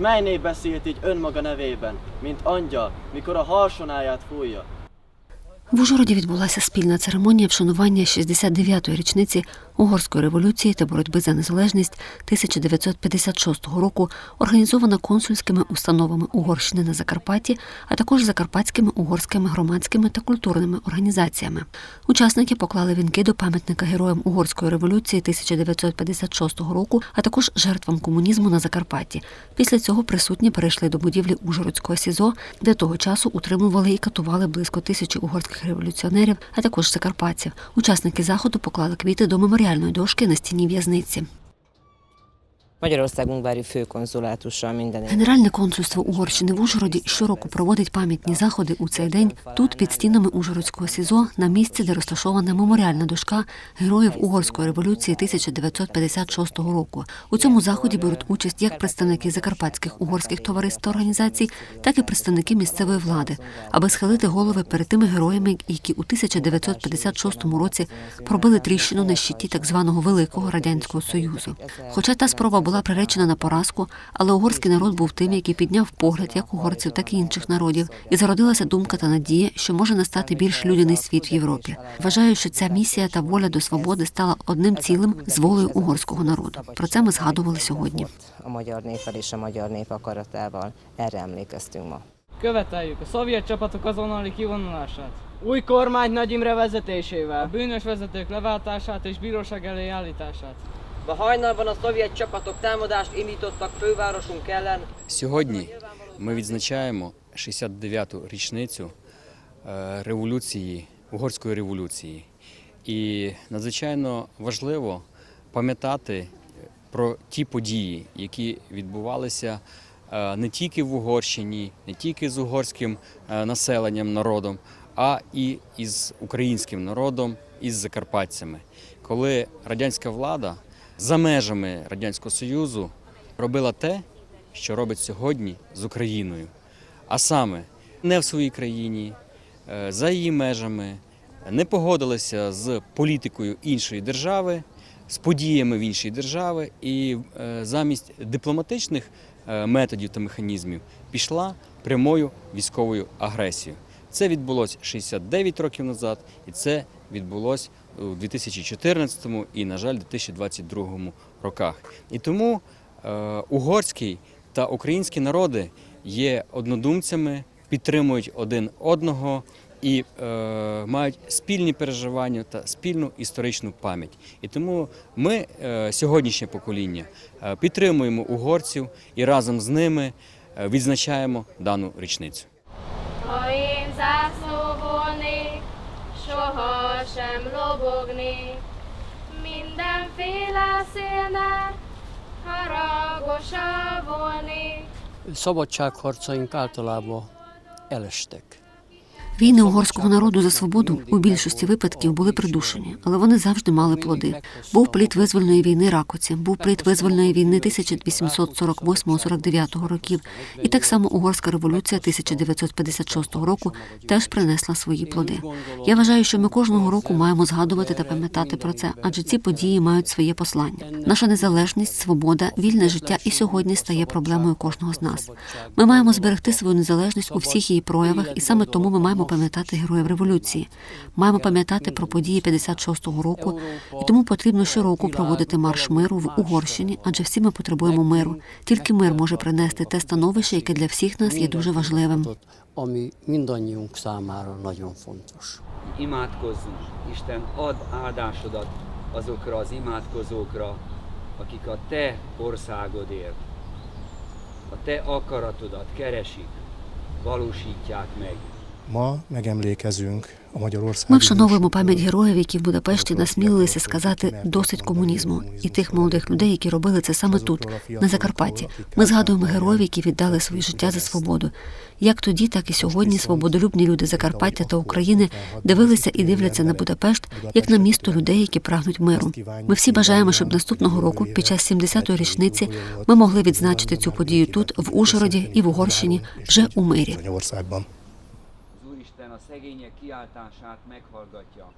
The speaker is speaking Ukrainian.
mely nép beszélt így önmaga nevében, mint angyal, mikor a harsonáját fújja? В Ужгороді відбулася спільна церемонія вшанування 69-ї річниці угорської революції та боротьби за незалежність 1956 року, організована консульськими установами Угорщини на Закарпатті, а також закарпатськими угорськими громадськими та культурними організаціями. Учасники поклали вінки до пам'ятника героям угорської революції 1956 року, а також жертвам комунізму на Закарпатті. Після цього присутні перейшли до будівлі Ужгородського СІЗО, де того часу утримували і катували близько тисячі угорських революціонерів, а також закарпатців. Учасники заходу поклали квіти до меморіальної дошки на стіні в'язниці. Magyarországunk bári főkonzulátussal minden. Генеральне консульство Угорщини в Ужгороді щороку проводить пам'ятні заходи у цей день тут, під стінами Ужгородського СІЗО, на місці, де розташована меморіальна дошка героїв Угорської революції 1956 року. У цьому заході беруть участь як представники закарпатських угорських товариств та організацій, так і представники місцевої влади, аби схилити голови перед тими героями, які у 1956 році пробили тріщину на щиті так званого Великого радянського союзу. Хоча та спроба була приречена на поразку, але угорський народ був тим, який підняв погляд як угорців, так і інших народів, і зародилася думка та надія, що може настати більш людяний світ в Європі. Вважаю, що ця місія та воля до свободи стала одним цілим з волею угорського народу. Про це ми згадували сьогодні. Követeljük a szovjet csapatok azonnali kivonulását, Új kormány Nagy Imre a bűnös vezetők leváltását és bíróság elé állítását. Ma hajnalban a szovjet csapatok támadást indítottak fővárosunk ellen, Сьогодні ми відзначаємо 69-ту річницю е, революції, угорської революції. І надзвичайно важливо пам'ятати про ті події, які відбувалися е, не тільки в Угорщині, не тільки з угорським е, населенням, народом, а і із українським народом, із закарпатцями. Коли радянська влада за межами Радянського Союзу робила те, що робить сьогодні з Україною. А саме не в своїй країні, е, за її межами, не погодилися з політикою іншої держави, з подіями в іншій держави, і е, замість дипломатичних е, методів та механізмів пішла прямою військовою агресією. Це відбулося 69 років назад, і це відбулося у 2014 і, на жаль, 2022 роках. І тому е, угорський та українські народи є однодумцями, підтримують один одного і е, мають спільні переживання та спільну історичну пам'ять. І тому ми, е, сьогоднішнє покоління, е, підтримуємо угорців і разом з ними е, відзначаємо дану річницю. Ha én soha sem lobogni. Mindenféle szélnál haragosá volni. Szabadságharcaink általában elestek. Війни угорського народу за свободу у більшості випадків були придушені, але вони завжди мали плоди. Був плід визвольної війни Ракоці, був плід визвольної війни 1848-49 років, і так само угорська революція 1956 року теж принесла свої плоди. Я вважаю, що ми кожного року маємо згадувати та пам'ятати про це, адже ці події мають своє послання. Наша незалежність, свобода, вільне життя і сьогодні стає проблемою кожного з нас. Ми маємо зберегти свою незалежність у всіх її проявах, і саме тому ми маємо пам'ятати героїв революції. Маємо пам'ятати про події 56-го року, і тому потрібно щороку проводити марш миру в Угорщині, адже всі ми потребуємо миру. Тільки мир може принести те становище, яке для всіх нас є дуже важливим. Ami mindannyiunk számára nagyon fontos. imádkozzunk. Isten, add áldásodat azokra az imádkozókra, akik a Te országodért, a Te akaratodat keresik, valósítják meg. Megemlékezünk. Ми вшановуємо пам'ять героїв, які в Будапешті насмілилися сказати досить комунізму, і тих молодих людей, які робили це саме тут, на Закарпатті. Ми згадуємо героїв, які віддали своє життя за свободу. Як тоді, так і сьогодні свободолюбні люди Закарпаття та України дивилися і дивляться на Будапешт як на місто людей, які прагнуть миру. Ми всі бажаємо, щоб наступного року, під час 70-ї річниці, ми могли відзначити цю подію тут, в Ужгороді і в Угорщині, вже у мирі. Szegények kiáltását meghallgatja.